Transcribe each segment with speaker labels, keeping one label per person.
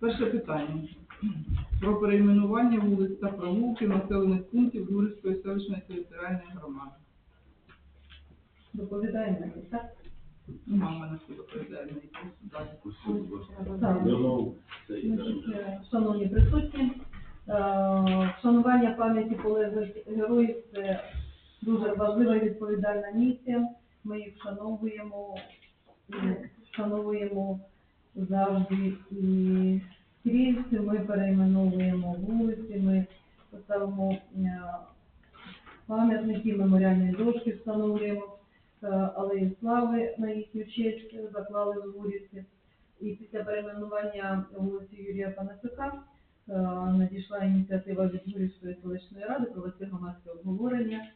Speaker 1: Перше питання. Про перейменування вулиць та провулки населених пунктів Гурівської селищної територіальної громади.
Speaker 2: Доповідає мені, так?
Speaker 1: Нема в мене тут доповідальної далі.
Speaker 2: Так.
Speaker 3: Ну, це і
Speaker 2: Значить,
Speaker 3: далі.
Speaker 2: е, Шановні присутні, е, вшанування пам'яті полеглих героїв це дуже важлива і відповідальна місія. Ми їх вшановуємо, і вшановуємо завжди і скрізь. Ми перейменовуємо вулиці, ми ставимо е, пам'ятники, меморіальні дошки встановлюємо, е, алеї слави на їхню честь заклали в Гурівці. І після перейменування вулиці Юрія Панасюка е, надійшла ініціатива від Гурівської селищної ради провести громадське обговорення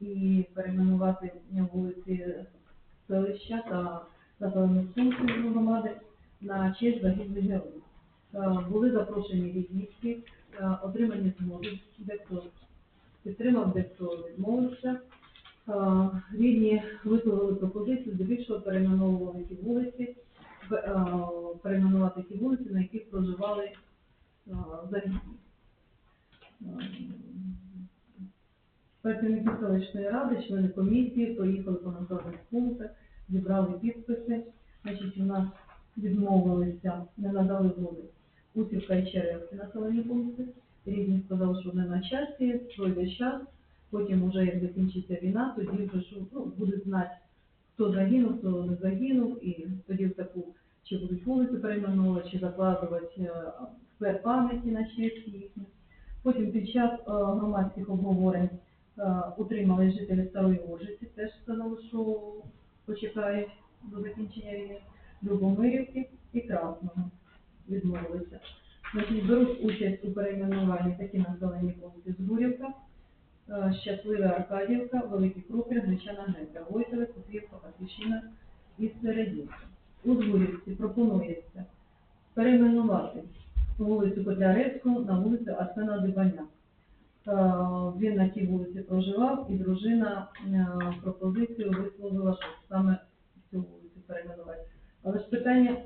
Speaker 2: і перейменувати вулиці селища та населених пунктів громади на честь загиблих героїв. Е, Були запрошені рідністки, е, отримані змоги, дехто підтримав, дехто відмовився. Е, Рідні висловили пропозицію здебільшого перейменовувати ті вулиці, перейменувати ті вулиці, на яких проживали загиблі. Е, Працівники селищної ради, члени комісії, поїхали по населених пунктах, зібрали підписи. Значить, у нас відмовилися, не надали згоди Усівка і Черевські населені пункти. Різні сказали, що не на часі, пройде час, потім уже як закінчиться війна, тоді вже ну, будуть знати, хто загинув, хто не загинув, і тоді в таку, чи будуть вулиці перейменовувати, чи закладувати е, сквер пам'яті на честь їхню. Потім під час е, громадських обговорень е, утримали жителі Старої Ожиці, теж сказали, що почекають до закінчення війни, Любомирівки і Красного відмовилися. Значить, беруть участь у перейменуванні такі населені пункти Збурівка, е, Щаслива Аркадівка, Великий Крупір, Гречана Грека, Войтове, Купівка, Патріщина і Середівка. У Збурівці пропонується перейменувати вулицю Котляревську на вулицю Арсена Дибаня. Е, Він на тій вулиці проживав, і дружина е, пропозицію висловила, що саме цю вулицю перейменувати. Але ж питання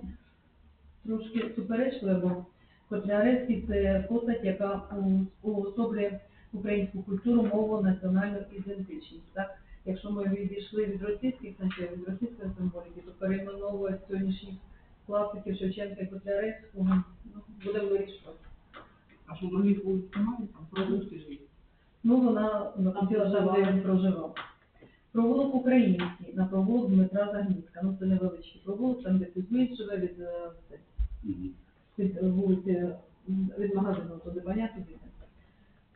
Speaker 2: трошки суперечливе, бо Котляревський це постать, яка уособлює українську культуру, мову, національну ідентичність. Так? Якщо ми відійшли від російських значень, від російської символіки, то перейменовувати сьогоднішніх класиків Шевченка і Котляревського ну, будемо вирішувати.
Speaker 1: А що нових вулиць немає, там провулки ж є.
Speaker 2: Ну, вона захотіла там, проживав. Провулок український, на провулок Дмитра Загніцька. Ну, це невеличкий провулок, там, де Кузьміць живе від, е, від вулиці, від магазину туди баня туди.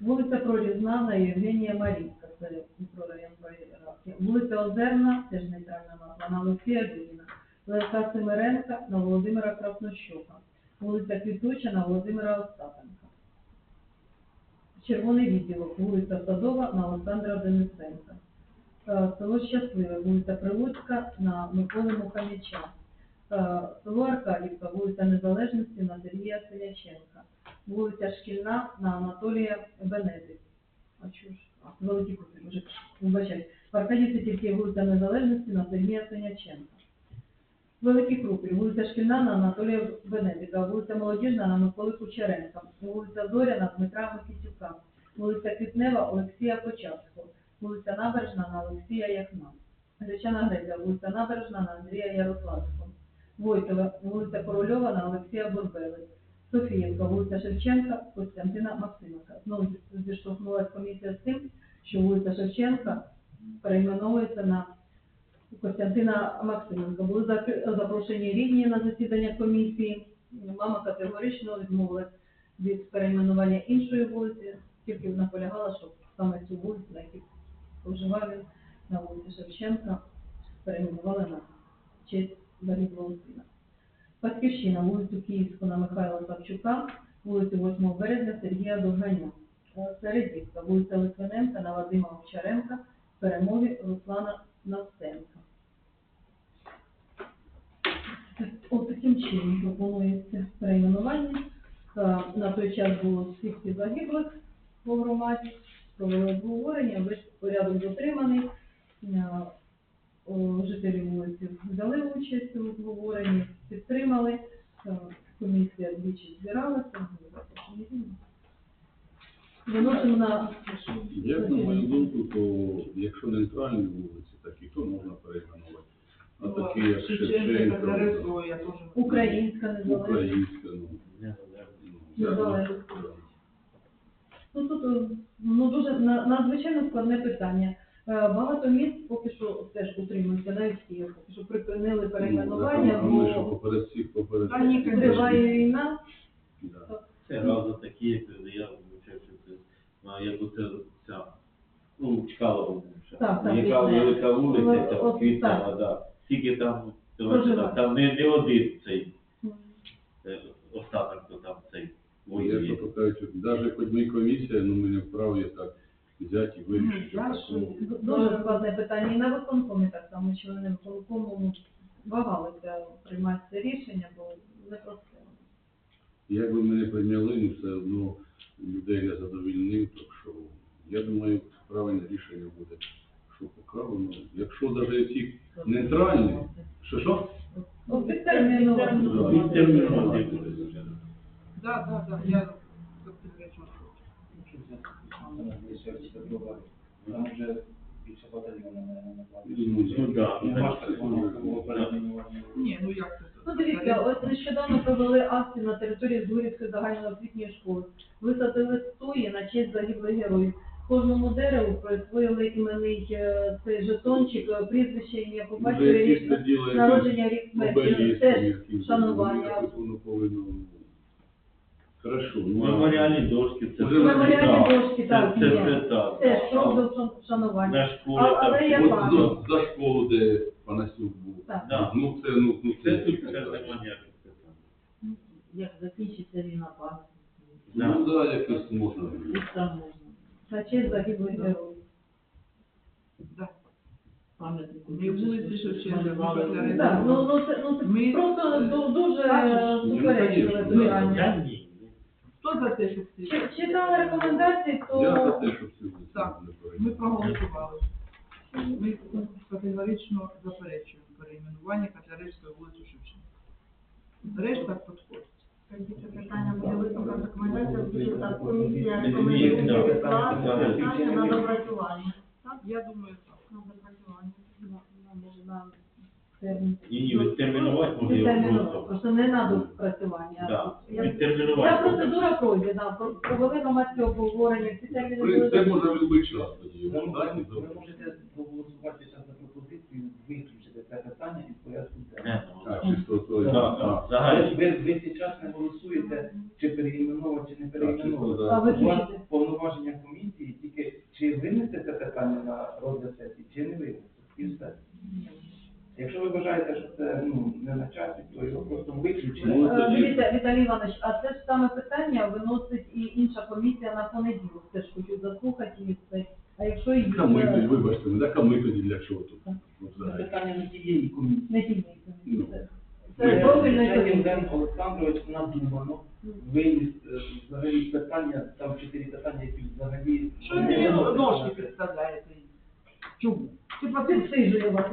Speaker 2: Вулиця Прорізна на Євгенія Марійська, це мікрорайон Байраки. Вулиця Озерна, теж нейтральна назва, на Олексія Дюніна. Левка Семеренка на Володимира Краснощока. Вулиця Квітуча на Володимира Остапенка. Червоний відділок, вулиця Садова на Олександра Денисенка. Е, Село Щасливе, вулиця Прилуцька на Миколи Мухаміча. Е, Село Аркадівка, вулиця Незалежності на Сергія Селяченка. Вулиця Шкільна на Анатолія Бенедик. А чого ж? А, Великий Купір, вже. В Аркадівці тільки вулиця Незалежності на Сергія Синяченка. Великий Крупір, вулиця Шкільна на Анатолія Бенедика, вулиця Молодіжна на Миколи Кучеренка, вулиця Зоря на Дмитра Микитюка, вулиця Квітнева Олексія Початкова, вулиця Набережна на Олексія Яхна, Гречана Грезя, вулиця Набережна на Андрія Ярославського, Войтова, вулиця Корольова на Олексія Бурбели, Софіївка, вулиця Шевченка, Костянтина Максименка. Знову зіштовхнулася комісія з тим, що вулиця Шевченка перейменовується на Костянтина Максименка. Були запрошені рідні на засідання комісії. Мама категорично відмовилась від перейменування іншої вулиці, тільки наполягала, щоб саме цю вулицю, на якій проживав на вулиці Шевченка, перейменували на честь загиблого сина. Батьківщина, вулицю Київську на Михайла Савчука, вулицю 8 березня Сергія Довганя. Е, Середівка, вулиця Литвиненка на Вадима Овчаренка, перемоги Руслана Настенка. От таким чином пропонується перейменування. Е, На той час було скільки загиблих по громаді, провели обговорення, весь порядок дотриманий. Е, Жителі вулиці взяли участь у обговоренні, підтримали. Е, Комісія двічі збиралася. Виносимо на
Speaker 3: Як на мою думку, то якщо нейтральні вулиці, такі, то можна перейменувати. А такі, як
Speaker 1: Шевченка,
Speaker 3: Шевченка,
Speaker 1: теж.
Speaker 2: українська незалежна.
Speaker 3: Українська, ну, ну.
Speaker 2: Ну тут е, ну дуже на- надзвичайно складне питання. Е, Багато міст поки що теж утримуються, навіть Київ, поки що припинили перейменування,
Speaker 3: Ну, що
Speaker 2: бо
Speaker 3: поперед всіх, поперед
Speaker 1: Та ні,
Speaker 2: триває війна.
Speaker 3: Да.
Speaker 4: Це разом такі, як я вивчав, що це, а, як оце ця, ну, бувша.
Speaker 2: Так, так,
Speaker 4: Яка велика вулиця,
Speaker 2: Ну,
Speaker 4: ця
Speaker 2: от,
Speaker 4: квітна,
Speaker 2: так.
Speaker 4: да. Скільки там,
Speaker 2: Проживає.
Speaker 4: там, там не, не один цей е, остаток, хто там цей
Speaker 3: Я
Speaker 4: воює.
Speaker 3: навіть хоч ми комісія, ну ми не вправі так взяти і вирішити.
Speaker 1: Ну,
Speaker 2: Дуже складне питання. І на виконкомі так само, що вони виконкому вагалися приймати це рішення, бо не просте.
Speaker 3: Як би ми не прийняли, ну все одно людей я задовільнив, так що я думаю, правильне рішення буде. Що воно, якщо навіть ці нейтральні, що що?
Speaker 2: Ну, підтермінувати.
Speaker 4: Відтермінувати буде вже.
Speaker 1: Да, да, да, я спостерігачу.
Speaker 5: Там вже більше батальйону не
Speaker 4: Ну, да, ну, так.
Speaker 1: Ні, ну як це?
Speaker 2: Ну, дивіться, ось нещодавно провели акцію на території Згурівської загальноосвітньої школи. Висадили стої на честь загиблих героїв. Кожному дереву присвоїли іменний е, цей жетончик, е, прізвище, ім'я по батькові, рік
Speaker 3: це
Speaker 2: народження, рік смерті. Теж шанування.
Speaker 3: воно повинно. Хорошо, ну,
Speaker 4: Меморіальні дошки, це
Speaker 3: Уже
Speaker 2: Меморіальні
Speaker 4: так.
Speaker 2: дошки, так,
Speaker 4: Це
Speaker 2: є.
Speaker 4: вже так.
Speaker 2: Теж шанування.
Speaker 4: На школі
Speaker 2: А- але
Speaker 4: там.
Speaker 2: я
Speaker 3: От
Speaker 2: пам'ятаю.
Speaker 3: за, за школу, де Панасюк був.
Speaker 2: Так.
Speaker 4: Да.
Speaker 3: Ну це, ну, ну
Speaker 4: Це
Speaker 3: це,
Speaker 4: тут це немає.
Speaker 6: Як закінчиться війна пам'ятник,
Speaker 4: Да.
Speaker 3: Ну да, якось можна.
Speaker 6: і
Speaker 2: На честь загиблих героїв.
Speaker 1: Да.
Speaker 6: пам'ятник.
Speaker 1: Ми вулиці Шевченка,
Speaker 6: малювали.
Speaker 2: Ну, ну, це, ну, це
Speaker 1: Ми-
Speaker 2: просто ду- дуже
Speaker 1: Так,
Speaker 3: ну,
Speaker 2: суперечливе питання.
Speaker 1: Хто за те, щоб ці?
Speaker 2: Чи- Читали рекомендації,
Speaker 3: Я за
Speaker 2: то
Speaker 3: те, щоб всі вулиці
Speaker 1: Так,
Speaker 3: були
Speaker 1: Ми
Speaker 3: перейменовані.
Speaker 1: проголосували. Ми категорично заперечуємо перейменування Котляревської вулиці Шевченка. Решта підходить.
Speaker 7: Це питання буде висновка рекомендація, депутат комісія
Speaker 4: Ні,
Speaker 7: рекомендує
Speaker 4: ні,
Speaker 7: питання на допрацювання.
Speaker 1: Я думаю, так.
Speaker 7: На допрацювання.
Speaker 2: можна
Speaker 4: відтермінувати може
Speaker 2: Відтермінувати.
Speaker 4: просто.
Speaker 2: Просто не на допрацювання.
Speaker 4: Да.
Speaker 2: Я-
Speaker 4: Відтермінувати.
Speaker 2: Ця процедура пройде, да, про- провели громадське обговорення, всі терміни були
Speaker 3: Це може в будь-який час тоді.
Speaker 5: Ви
Speaker 3: так, і
Speaker 5: ви можете проголосувати зараз за пропозицію виключити це питання від порядку
Speaker 4: Не,
Speaker 5: денного.
Speaker 4: ну,
Speaker 3: так.
Speaker 4: да,
Speaker 5: ви, ви зараз не голосуєте, чи переіменувати, чи не.
Speaker 2: А ви
Speaker 5: У вас повноваження комісії тільки чи винесете це питання на розгляд сесії, чи не винесете. І все. Якщо ви вважаєте, що це ну, не на часі, то його просто виключите.
Speaker 3: Ну,
Speaker 2: Е, Дивіться, Віталій Іванович, а це ж саме питання виносить і інша комісія на понеділок. Теж хочу заслухати її це. А якщо і
Speaker 3: А тоді, вибачте, так, ми тоді для чого тут? Ну,
Speaker 5: питання не тієї комісії.
Speaker 2: не тільки
Speaker 3: комісії.
Speaker 2: комісія.
Speaker 3: Ми-
Speaker 2: Це профільної комісії.
Speaker 5: Євген Олександрович надумано виніс е, взагалі питання, там чотири питання, які взагалі
Speaker 1: Що ви ножки підставляєте? Чому?
Speaker 2: Типа ти сижу я вас.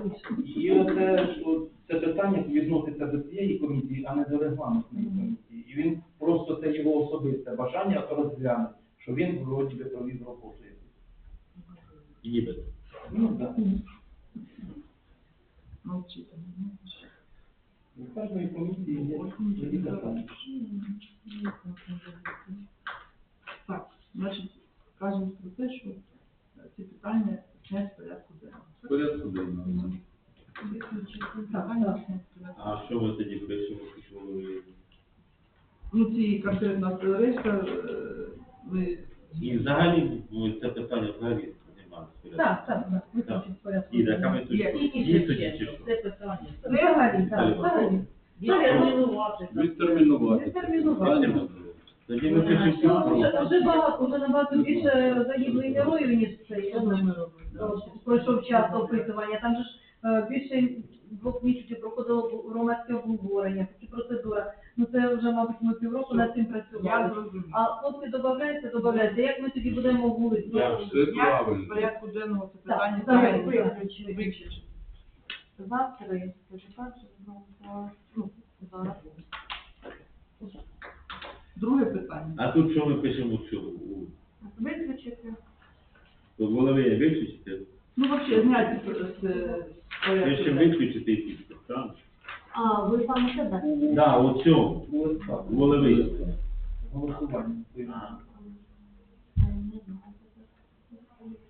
Speaker 5: І оце що це питання відноситься до цієї комісії, а не до регламентної комісії. І він просто це його особисте бажання розглянути, що він вроді би провів роботу. якусь.
Speaker 4: Нібито.
Speaker 5: Ну так.
Speaker 1: Мовчите.
Speaker 5: У кожної комісії є свої питання.
Speaker 1: Так, значить, кажемо про те, що е, ці питання зняти з порядку денного.
Speaker 3: В порядку денного.
Speaker 1: З порядку
Speaker 4: А що ви тоді пишемо.
Speaker 1: Ну, ці конкретно решта, е, ми
Speaker 4: І взагалі ну, це питання взагалі немає.
Speaker 2: Так, так, так, виключить з порядку.
Speaker 4: І яка ми тут
Speaker 1: Є.
Speaker 6: Тільки
Speaker 4: є тоді чи
Speaker 6: Шевченко,
Speaker 4: що?
Speaker 6: це питання.
Speaker 2: Взагалі, так, взагалі.
Speaker 6: Відтермінувати.
Speaker 3: Відтермінувати.
Speaker 2: Відтермінувати.
Speaker 3: Питання.
Speaker 4: Тоді ми пишемо
Speaker 2: Ну,
Speaker 4: про.
Speaker 2: Вже, вже багато, вже набагато більше загиблих героїв, ніж цей.
Speaker 6: Що ми робимо?
Speaker 2: Ось, Пройшов час опитування, там же ж е, більше двох місяців проходило громадське обговорення, такі процедура. Ну це вже, мабуть, ми півроку над цим
Speaker 1: я
Speaker 2: працювали.
Speaker 1: зрозумів.
Speaker 2: А а фотки додається, додається. Як ми тоді будемо вулиці?
Speaker 3: Так, все
Speaker 1: в
Speaker 3: правильно.
Speaker 1: порядку денного це
Speaker 2: Так,
Speaker 1: питання
Speaker 2: так,
Speaker 1: ставимо
Speaker 2: виключити.
Speaker 1: виключити.
Speaker 7: За три. Тож так, що знову за- ну, зараз.
Speaker 1: Друге питання.
Speaker 4: А тут що ми пишемо що? У-
Speaker 7: Виключити.
Speaker 4: Тут голови виключити,
Speaker 1: Ну, взагалі, зняти з
Speaker 4: я ще
Speaker 1: денного.
Speaker 4: виключити і правильно?
Speaker 7: А, ви саме це дасте?
Speaker 4: Да, у цьому,
Speaker 5: у
Speaker 4: голови.
Speaker 5: Голосування.
Speaker 4: А.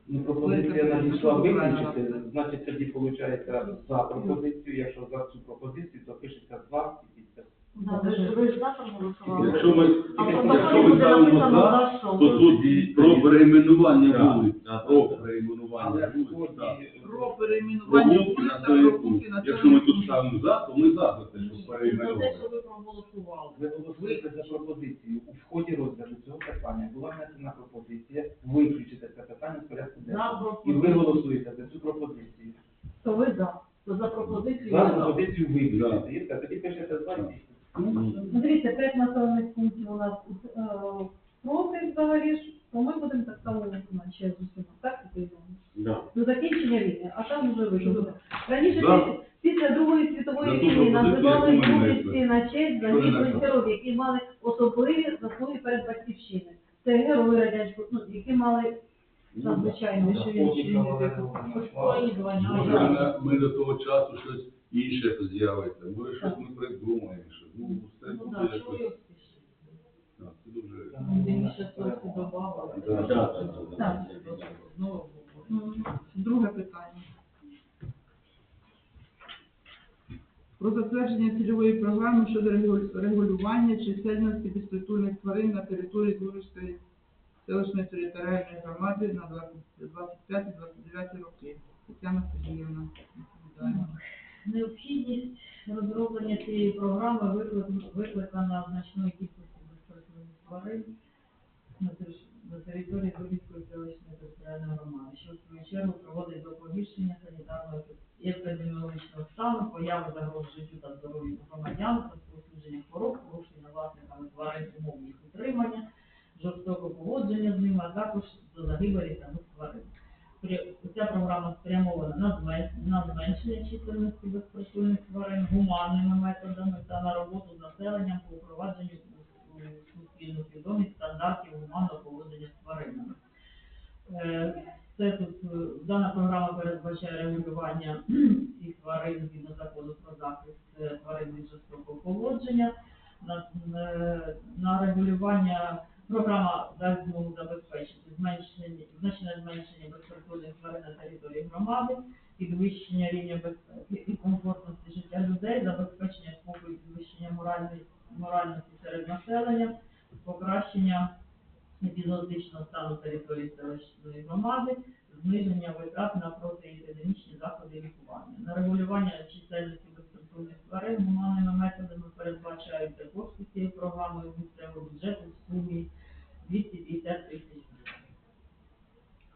Speaker 5: Ну, пропозиція надійшла виключити, значить тоді виходить за пропозицію, якщо за цю пропозицію, то пишеться за і підпис.
Speaker 7: Да, ви ж ви ж за проголосували.
Speaker 3: Якщо ми,
Speaker 7: А
Speaker 5: Якщо
Speaker 7: потім
Speaker 3: якщо ми
Speaker 7: буде
Speaker 3: ставимо
Speaker 7: написано
Speaker 3: за,
Speaker 7: за що.
Speaker 3: то тут про перейменування вулиць. Про перейменування
Speaker 5: Але
Speaker 3: вулиць, так.
Speaker 1: Про перейменування вулиць та
Speaker 3: Якщо ми тут ставимо за, то ми за за те, що
Speaker 6: за те,
Speaker 3: перейменувати.
Speaker 6: що ви проголосували.
Speaker 5: ви голосуєте за пропозицію. У вході розгляду цього питання була внесена пропозиція виключити це питання з порядку денного. І ви голосуєте за цю пропозицію.
Speaker 2: То ви за.
Speaker 6: То за пропозицію.
Speaker 5: За пропозицію виключити. І тоді пишете за і.
Speaker 3: Ну,
Speaker 2: Ну, дивіться, п'ять населених пунктів у нас е, проти взагалі ж, то ми будемо так само ще з усіма. Так, Іванівна?
Speaker 4: Да.
Speaker 2: До закінчення війни, а там вже вийшло. Раніше називали
Speaker 3: яку ми
Speaker 2: вулиці на честь загиблих героїв, які мали особливі заслуги перед батьківщиною. Це герої радянського, ну, які мали надзвичайно.
Speaker 6: що він.
Speaker 3: Може, ми, до того часу щось інше з'явиться, може щось ми придумаємо, що ну все
Speaker 6: Ну
Speaker 3: буде якось. Так, це дуже.
Speaker 6: Тим ще трохи добавили.
Speaker 3: Да,
Speaker 4: да,
Speaker 3: да,
Speaker 2: да.
Speaker 6: Знову.
Speaker 1: Друге питання. Про затвердження цільової програми щодо регулювання чисельності безпритульних тварин на території Дворівської селищної територіальної громади на 25-29 роки. Тетяна Сергіївна.
Speaker 6: Необхідність розроблення цієї програми викликана значною кількістю безпритульних тварин на території Дубівської селищної територіальної громади, що в свою чергу проводить до погіршення санітарного і епідеміологічного стану, появи загроз життю та здоров'ю громадян, розповсюдження хвороб, порушення власниками тварин умов їх утримання, жорстокого поводження з ними, а також до загибелі самих тварин. Ця програма спрямована на зменшення чисельності безпритульних тварин гуманними методами та на роботу з населенням по впровадженню у свідомість стандартів гуманного поводження з тваринами. Е, Це тут е, дана програма передбачає регулювання всіх тварин згідно закону про захист е, тварин від жорстокого поводження. На, на- на регулювання програма дасть змогу забезпечити зменшення значне зменшення безпритульних тварин на території громади, підвищення рівня безпеки і комфортності життя людей, забезпечення спокою, підвищення моральності серед населення, покращення епізодичного стану території селищної громади, зниження витрат на протиепідемічні заходи лікування. На регулювання чисельності безпритульних тварин гуманними методами передбачаються кошти цієї програми з місцевого бюджету в сумі 250 тисяч гривень.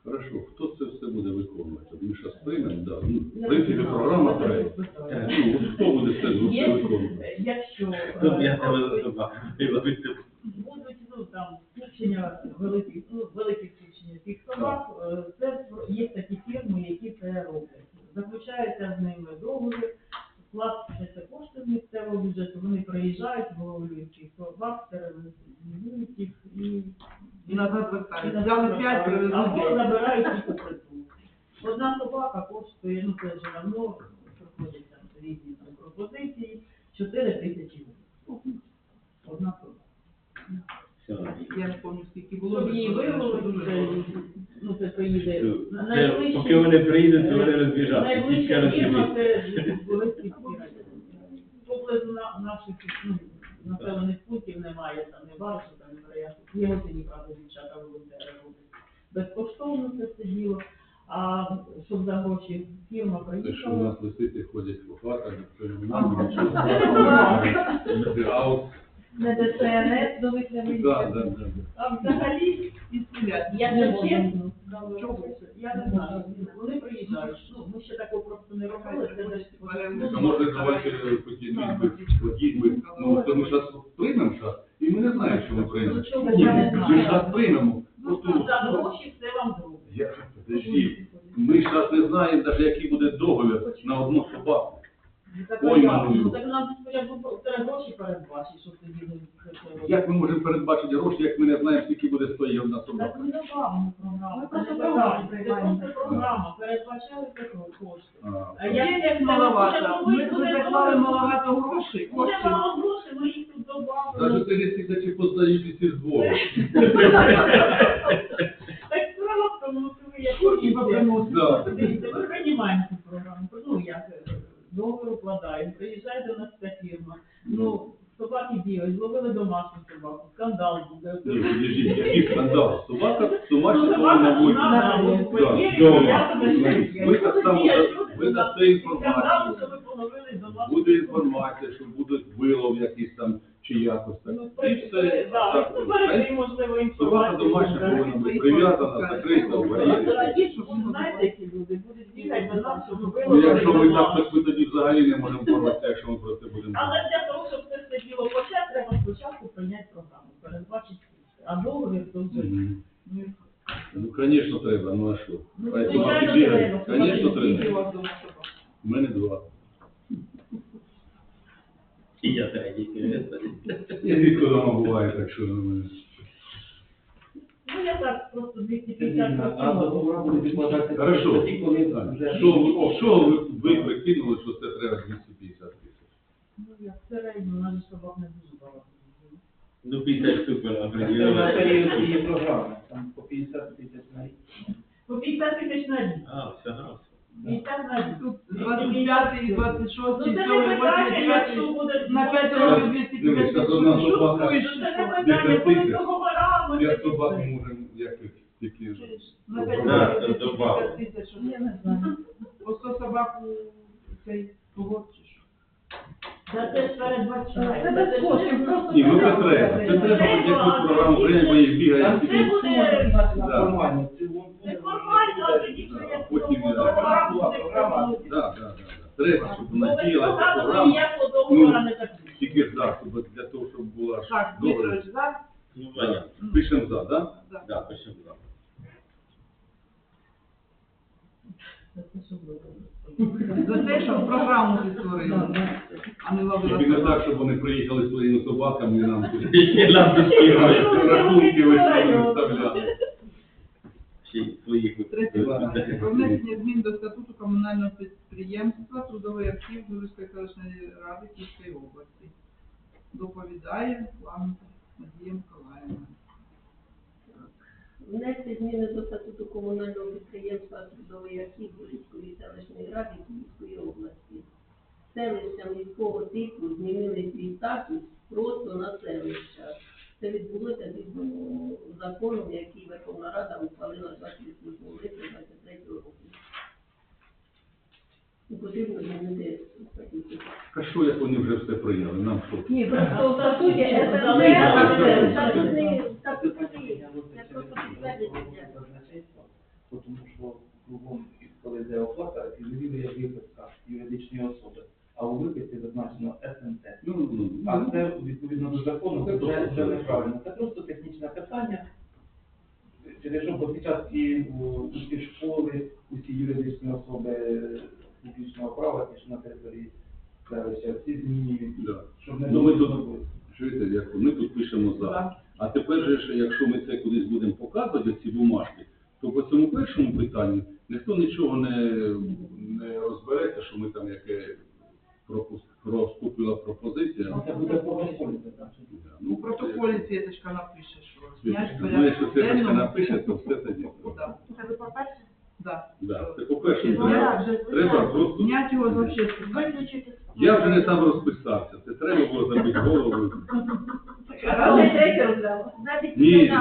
Speaker 3: Хорошо, хто це все буде виконувати? От Ми зараз приймемо, да. Ну, в
Speaker 6: Я
Speaker 3: принципі,
Speaker 6: не знаю,
Speaker 3: програма
Speaker 6: це
Speaker 3: треба.
Speaker 6: таке питання.
Speaker 3: Ну, от хто буде це все
Speaker 6: Є,
Speaker 3: виконувати?
Speaker 6: е, якщо е,
Speaker 4: Тут я тебе
Speaker 6: просто
Speaker 4: забав.
Speaker 6: будуть ну там включення великих ну великих включення цих собак, е, це є такі фірми, які це роблять. Заключається з ними договір, сплачуються кошти з місцевого бюджету, вони приїжджають, виловлюють цих собак, стерилізують їх і
Speaker 1: І назад вертають.
Speaker 6: і
Speaker 1: Взяли п'ять, привезли
Speaker 6: або
Speaker 1: п'ять.
Speaker 6: забирають їх у притул. Одна собака коштує, ну це вже давно проходять там різні там пропозиції, 4 тисячі. Одна собака.
Speaker 1: Я ж пам'ятаю, скільки було.
Speaker 6: Вивели, це, ну це найближчий-
Speaker 4: Поки вони приїдуть, то вони розбіжаться.
Speaker 6: Найближча фірма це Болецький район. Поблизу на- наших ну, населених пунктів немає, там не Барша, там не Брояшки. Є оціні, правда, дівчата волонтери роблять. Безкоштовно це все діло. А щоб за гроші фірма
Speaker 3: Те, що у
Speaker 6: приїхала.
Speaker 3: нас лисиці ходять в хатах, ніхто не
Speaker 6: Ага.
Speaker 3: знає, нічого.
Speaker 2: Ага.
Speaker 3: А от,
Speaker 2: ДСНС до
Speaker 3: да, да, да.
Speaker 6: Взагалі,
Speaker 1: І стрілять.
Speaker 6: я
Speaker 2: Не
Speaker 6: це? я не знаю. Вони приїжджають. Ну, ми ще такого просто не робили. Це
Speaker 3: може давайте би, ну, то ми зараз приймемо і ми не знаємо, що ми приймемо. ми зараз приймемо.
Speaker 6: Ну, за гроші все вам зроблять.
Speaker 3: Ми зараз не знаємо, навіть який буде договір на одну собаку.
Speaker 6: Так,
Speaker 3: Ой,
Speaker 6: ну, так нам треба гроші передбачити, щоб тоді не
Speaker 3: Як ми можемо передбачити гроші, як ми не знаємо, скільки буде стоїти одна
Speaker 6: Так ми добавимо програму.
Speaker 7: Ми просто програму
Speaker 6: питання, Це просто програма. Передбачали таку кошти.
Speaker 3: А,
Speaker 6: А я
Speaker 1: маловато. Ми заклали маловато грошей.
Speaker 6: Буде мало грошей, ми їх тут добавимо.
Speaker 3: Даже ти не чи познають із двору.
Speaker 6: Так справа в тому, що ви як
Speaker 1: Курки поприносили.
Speaker 6: Ми приймаємо цю програму. Ну, як договір укладаємо, приїжджає до нас ця фірма. Ну, собаки бігають, зловили домашню собаку, скандал буде.
Speaker 3: Ні, подождіть, який скандал. Собака,
Speaker 6: Ну,
Speaker 3: домашня
Speaker 6: собака
Speaker 3: повинна бути.
Speaker 6: ну.
Speaker 3: Ви так само
Speaker 6: Будуть люди,
Speaker 3: дасте
Speaker 6: туди,
Speaker 3: інформацію. Буде інформація, що буде вилов якийсь там чи якось так.
Speaker 6: Ну,
Speaker 3: І все.
Speaker 6: ну,
Speaker 3: Собака домашня повинна бути прив'язана, закрита, в
Speaker 6: Ну,
Speaker 3: вольєрі.
Speaker 6: тоді, ну, знаєте, які люди будуть бігати до нас, щоб ви
Speaker 3: Ну, якщо ми
Speaker 6: виловили
Speaker 3: так, то ми тоді взагалі не можемо боротися, якщо ми про це будемо.
Speaker 6: Але для того, щоб це все діло почати, треба спочатку прийняти програму, передбачити кошти. А договір то вже.
Speaker 3: Мгм. Ну, звісно, треба, ну а що?
Speaker 6: Ну,
Speaker 3: Хай
Speaker 6: звичайно,
Speaker 3: собаки бігають,
Speaker 6: треба.
Speaker 3: звісно,
Speaker 1: Скільки у
Speaker 3: треба.
Speaker 1: вас дома собак?
Speaker 3: У мене два.
Speaker 4: І я третій.
Speaker 3: Я рідко вдома буває, так що... ну,
Speaker 6: Ну, я так просто 250
Speaker 5: вільно. А договори будуть відкладатися
Speaker 3: Хорошо.
Speaker 5: тоді, коли вже...
Speaker 3: Що, ви- що ви, ви прикинули, що це треба 250 тисяч?
Speaker 6: Ну, як середньо, у нас же собак не дуже багато.
Speaker 4: Ну, 50 штук вона
Speaker 5: Це на
Speaker 4: определила.
Speaker 5: період цієї програми, там по 50 тисяч на рік.
Speaker 6: По 50 тисяч на рік.
Speaker 4: А, все, гаразд.
Speaker 6: 50 на рік.
Speaker 1: Тут 25 і 26,
Speaker 6: Ну, це не
Speaker 1: 7,
Speaker 6: питання,
Speaker 1: 8,
Speaker 6: якщо буде...
Speaker 1: На 5
Speaker 6: Ну,
Speaker 1: років
Speaker 3: Дивись,
Speaker 1: 250
Speaker 3: так одна собака.
Speaker 1: Шуткуєш,
Speaker 6: Це не
Speaker 1: що?
Speaker 6: питання, коли
Speaker 3: 10
Speaker 6: договорами.
Speaker 3: Я собак можемо, як їх тільки...
Speaker 1: На 5
Speaker 4: Да,
Speaker 1: років
Speaker 4: це добавили.
Speaker 1: 250 тисяч. що
Speaker 6: Я не знаю.
Speaker 1: По 100 собак у цей погод чи що?
Speaker 6: Та це ж передбачає.
Speaker 2: Це без коштів, просто
Speaker 3: Ні, ну це треба. Це треба, хоч якусь програму приймемо і бігаємо.
Speaker 5: Там
Speaker 6: Це буде...
Speaker 5: на
Speaker 3: Да.
Speaker 5: формальні, це вон-
Speaker 6: Це нормально, а тоді
Speaker 3: Да,
Speaker 6: прийняти
Speaker 3: потім. Треба, щоб
Speaker 6: Ну,
Speaker 3: вона діяла ця програма.
Speaker 6: ніякого договору не так.
Speaker 3: Тільки ж щоб для того, щоб була добре.
Speaker 1: Дмитрович, за?
Speaker 4: Ну,
Speaker 3: Так. Пишемо за, так?
Speaker 4: Да, пишемо за.
Speaker 1: За те, щоб програму ти створили, а не ловила
Speaker 3: Тільки не так, щоб вони приїхали своїми собаками і нам тут рахунки виставляли.
Speaker 4: Ще своїх.
Speaker 1: Третє питання. Про внесення змін до статуту комунального підприємства трудовий актив Журівської селищної ради Київської області. Доповідає Ламка Надія Миколаївна.
Speaker 8: Внести зміни до статуту комунального підприємства Трудовий архів Бурівської селищної ради Київської області. Селища міського типу змінили свій статус просто на селища. Це відбулося згідно законом, який Верховна Рада ухвалила 28 липня 23 року. І потрібно змінити статті.
Speaker 3: А що, як вони вже все прийняли? Нам що?
Speaker 2: Ні, просто в статуті це
Speaker 8: не є. Це просто підтвердження.
Speaker 5: Тому що кругом, коли йде оплата, фігурує як виписка юридичної особи, а у виписці зазначено СНТ.
Speaker 3: Ну, ну,
Speaker 5: А
Speaker 3: ну,
Speaker 5: це відповідно до закону, це неправильно. Це просто технічне питання. Через що бо зараз усі школи, усі юридичні особи публічного права, ті, що на території селища, всі змінюють,
Speaker 3: да.
Speaker 5: щоб не
Speaker 3: Ну, ми
Speaker 5: було
Speaker 3: тут- Чуєте, як ми тут пишемо за. А тепер же, якщо ми це кудись будемо показувати, ці бумажки, то по цьому першому питанню ніхто нічого не, не розбереться, що ми там яке проступила пропозиція.
Speaker 5: Це буде протоколі.
Speaker 3: Ну,
Speaker 1: У протоколі Світочка напише, що
Speaker 3: Ну, якщо Світочка напише, то все тоді.
Speaker 1: Да,
Speaker 7: Це ви по-перше?
Speaker 1: да.
Speaker 3: Да. Це по-перше,
Speaker 7: Ну,
Speaker 3: треба, треба просто.
Speaker 1: Зняти його з общества.
Speaker 7: Виключити.
Speaker 3: Я вже не сам розписався, це треба було забити голову.
Speaker 2: Але третє розглянула.
Speaker 8: Навіть
Speaker 3: Ні,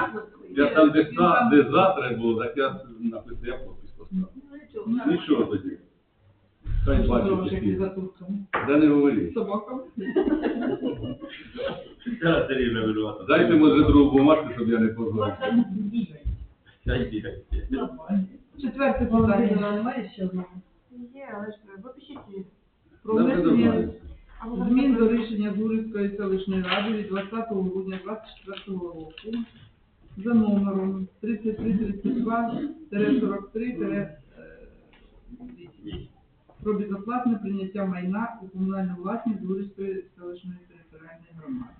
Speaker 3: Я там де, за- де завтра було, так я написав, я подпис поставив.
Speaker 8: Ну,
Speaker 3: Нічого тоді. Хай бачить. Да не говори.
Speaker 1: Собакам.
Speaker 3: Дайте може другу бумажку, щоб я не
Speaker 6: вас.
Speaker 4: Хай бігає.
Speaker 1: Четверте питання.
Speaker 2: немає ще одного?
Speaker 7: Є, але ж ви пишіть її.
Speaker 1: Про
Speaker 3: Да,
Speaker 1: внесення
Speaker 3: нормально.
Speaker 1: Змін до рішення Зурівської селищної ради від 20 грудня 2024 року за номером 3332-43-8 про безоплатне прийняття майна у комунальну власність Дурівської селищної територіальної громади.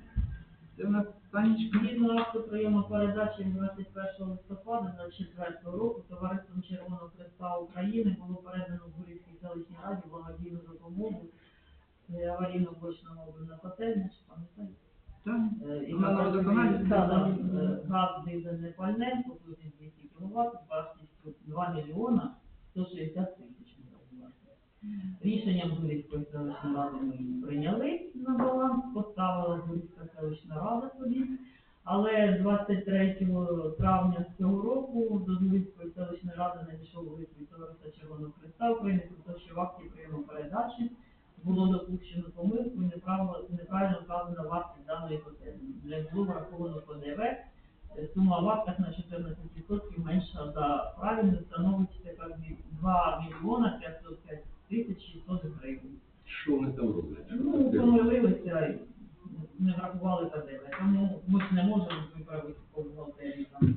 Speaker 1: Це в нас Танечка.
Speaker 6: Згідно акту прийому передачі 21 листопада 24 року Товариством Червоного Хреста України було передано в Гурівській селищній раді благодійну допомогу е, аварійно-блочного на котельня, чи пам'ятаєте? Газ дизельне пальне, потужність 200 кВт, вартістю 2 мільйона 160 тисяч. Вартість. Рішенням Гурівської селищної ради ми прийняли на баланс, поставила Гурівська селищна рада собі. Але 23 травня цього року до Гурівської селищної ради надійшов лист від Товариства Червоного Христа України про що в акті прийому передачі було допущено помилку і неправильно, вказана вартість даної котельні. Не було враховано ПДВ, сума вартості на 14% менша за правильно становить тепер 2 мільйона 505 тисяч 600 гривень.
Speaker 3: Що вони там роблять?
Speaker 6: Ну, помилилися не врахували ПДВ. Тому ми ж не можемо виправити по бухгалтерії там.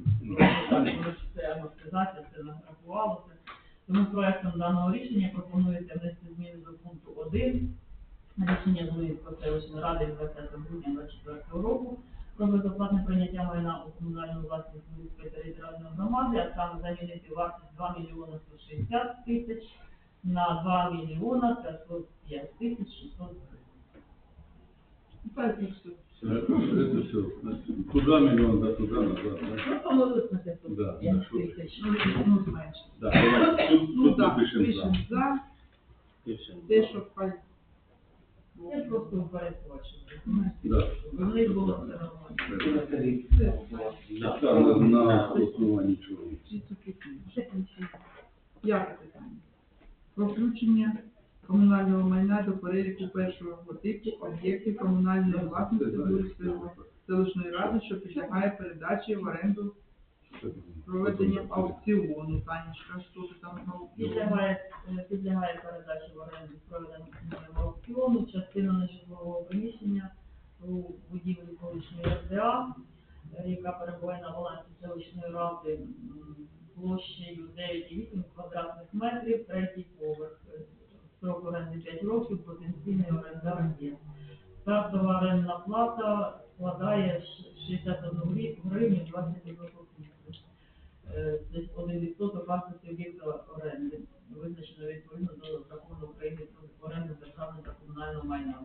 Speaker 6: Це амортизація, це не врахувалося. Тому проектом даного рішення пропонується внести зміни до пункту 1 рішення Зуївської селищної ради від 20 грудня 2024 року про безоплатне прийняття майна у комунальну власність Зуївської територіальної громади, а саме замінити вартість 2 мільйони 160 тисяч на 2 мільйона 505 тисяч 600 гривень.
Speaker 1: Так, і все.
Speaker 3: Це все. Да, туди, назад. да.
Speaker 6: Ну, помилились на 505
Speaker 3: Да, да, що
Speaker 6: тисяч.
Speaker 1: Ну, ну.
Speaker 3: Да, давай, тут,
Speaker 1: Ну
Speaker 3: тут
Speaker 1: так,
Speaker 3: напишемо за.
Speaker 1: те, що.
Speaker 6: Я просто передбачила.
Speaker 3: Да.
Speaker 6: Вони було все нормально.
Speaker 5: Це на.
Speaker 4: Да.
Speaker 3: Основанні чого.
Speaker 1: Цукрі. Питання. Про включення комунального майна до переліку першого типу об'єктів комунальної власності Дурської селищної ради, що підлягає передачі в оренду проведенням аукціону. Танечка, що ти там на?
Speaker 6: Підлягає, е, підлягає передачі в оренду з проведенням аукціону, частина нежитлового приміщення у будівлі колишньої РДА, е, яка перебуває на балансі селищної ради площею 9,8 квадратних метрів, третій поверх. Е, Строк оренди 5 років, потенційний орендар є. Стартова орендна плата складає 61 гривню 21 копійку. Один відсоток вартості об'єкта оренди, визначено відповідно до закону України про оренду державного та комунального майна.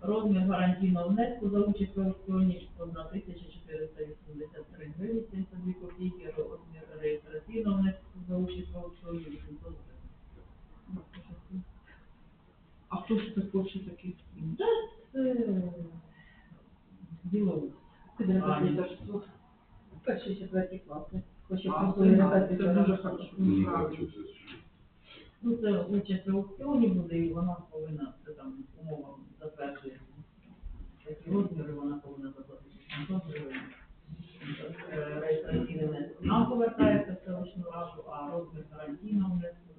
Speaker 6: Розмір гарантійного внеску за участь в аукціоні 1483 гривні 72 копійки, реєстраційного внеску за участь 800 гривень.
Speaker 1: А хто ж це хоче такий?
Speaker 6: Це діловий.
Speaker 2: Перші четверті класи. Хоче просто
Speaker 1: це дуже хорошо.
Speaker 3: Ну, це
Speaker 6: участь в аукціоні буде, і вона повинна, це там умова затверджує такі розміри, вона повинна заплатити 700 гривень. Е, нам повертається в селищну раду, а розмір гарантійного внеску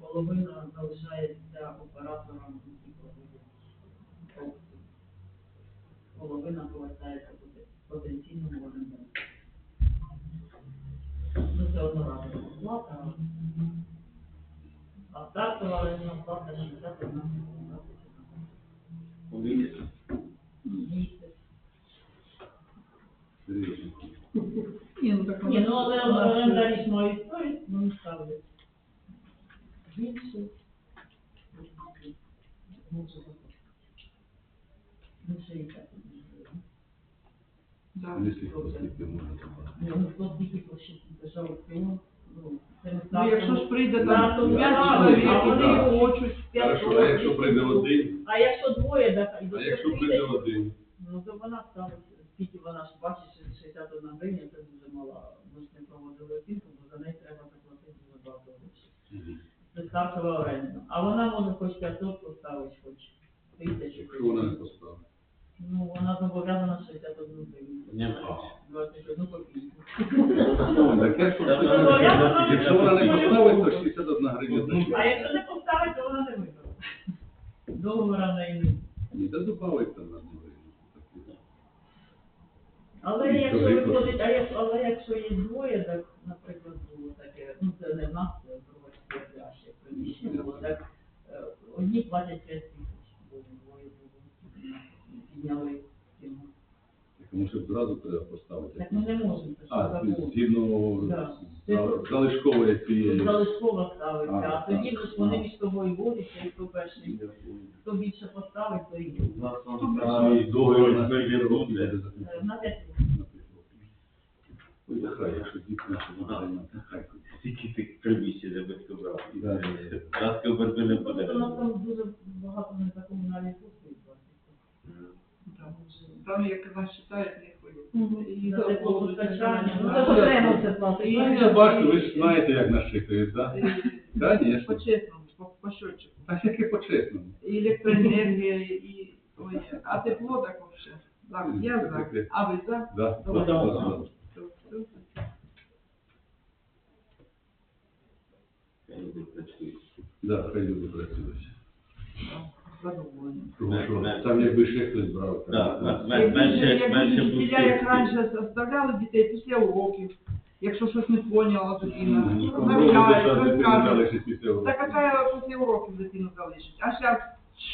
Speaker 6: половина залишається операторам, які проводять. Половина повертається поте- потенційному орендарю. Ну, це одноразова плата. А стартова орендна плата 61
Speaker 4: У місяць.
Speaker 6: місяць.
Speaker 3: Серйозно.
Speaker 1: Ні, ну так
Speaker 6: Ні, ну але орендарі ж мають ставлять більше. Ну, 60.
Speaker 1: Да.
Speaker 3: Якщо хто скільки може.
Speaker 6: Ну, ну, не
Speaker 1: Ну, якщо ж прийде там п'ять
Speaker 6: орендар, вони
Speaker 1: хочуть,
Speaker 3: Хорошо, а якщо прийде один,
Speaker 6: А якщо двоє, так,
Speaker 3: а якщо прийде один,
Speaker 6: Ну, то вона ставить, скільки вона ж бачить, що 61 гривня, це дуже мало. Ми ж не проводили оцінку, бо за неї треба заплатити дуже багато грошей. Це стартова оренда. А вона може хоч 500 поставити, хоч тисячу.
Speaker 3: якщо вона не поставить.
Speaker 6: Ну, вона зобов'язана 61 гривню.
Speaker 4: Нема.
Speaker 6: 21 копійку.
Speaker 3: Ну, якщо
Speaker 6: вона-
Speaker 3: не поставить, то 61 гривня.
Speaker 6: А якщо не поставить, то вона не виграла. Договора в неї немає.
Speaker 3: Ні, да добавить там на одну гривню.
Speaker 6: Але
Speaker 3: І
Speaker 6: якщо виходить, а як, але якщо є двоє, так, наприклад, було таке, ну це не в нас, це в громадській приміщення було, так е, одні платять 5 тисяч, бо двоє було, підняли.
Speaker 3: Тому що зразу треба поставити.
Speaker 6: Так ми не можемо,
Speaker 3: А,
Speaker 6: забув.
Speaker 3: згідно
Speaker 6: Да.
Speaker 3: за- залишкової цієї.
Speaker 6: залишково ставиться,
Speaker 3: А,
Speaker 6: а тоді
Speaker 3: так.
Speaker 6: ж вони між собою борються, і хто перший, хто більше поставить, то і
Speaker 4: У нас
Speaker 3: А, і договір на
Speaker 4: Договір
Speaker 3: років
Speaker 4: буде.
Speaker 6: Е,
Speaker 3: заключений?
Speaker 6: на 5
Speaker 3: Ой, нехай, якщо діти наші
Speaker 4: Ага.
Speaker 3: нехай.
Speaker 4: Тільки тих приміщень, де батько брав.
Speaker 3: Да.
Speaker 4: Казки оберби не.
Speaker 6: Просто у нас там дуже багато не за комунальні послуги платять.
Speaker 1: Там, там як нас читають, не ходять. І
Speaker 6: За
Speaker 1: за
Speaker 6: ну це окремо це платить.
Speaker 3: Ну, Я бачу, ви ж знаєте, як нас так?
Speaker 1: По-чесному, по, по
Speaker 3: як і по-чесному.
Speaker 1: І електроенергія, і ой, а тепло так вообще. Так, я за. А ви за?
Speaker 3: Да. Да, да, да. Да, хай люди працюють.
Speaker 1: Задоволені.
Speaker 3: Тому що там якби ще хтось брав.
Speaker 4: Мен- менше-
Speaker 1: Як
Speaker 4: менше
Speaker 1: вчителя, як
Speaker 4: пустих.
Speaker 1: раніше заставляли дітей після уроків, якщо щось не поняла дитина, розказують.
Speaker 3: залишить після
Speaker 1: Та яка після уроків дитину залишить? А зараз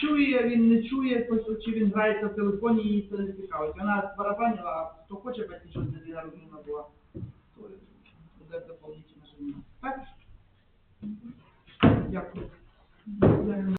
Speaker 1: чує, він не чує, ось, чи він грається в телефоні, її це не цікавить. Вона барабанила, а хто хоче батьків, щоб дитина розумна була, то буде доповнительно життя. Так? Дякую.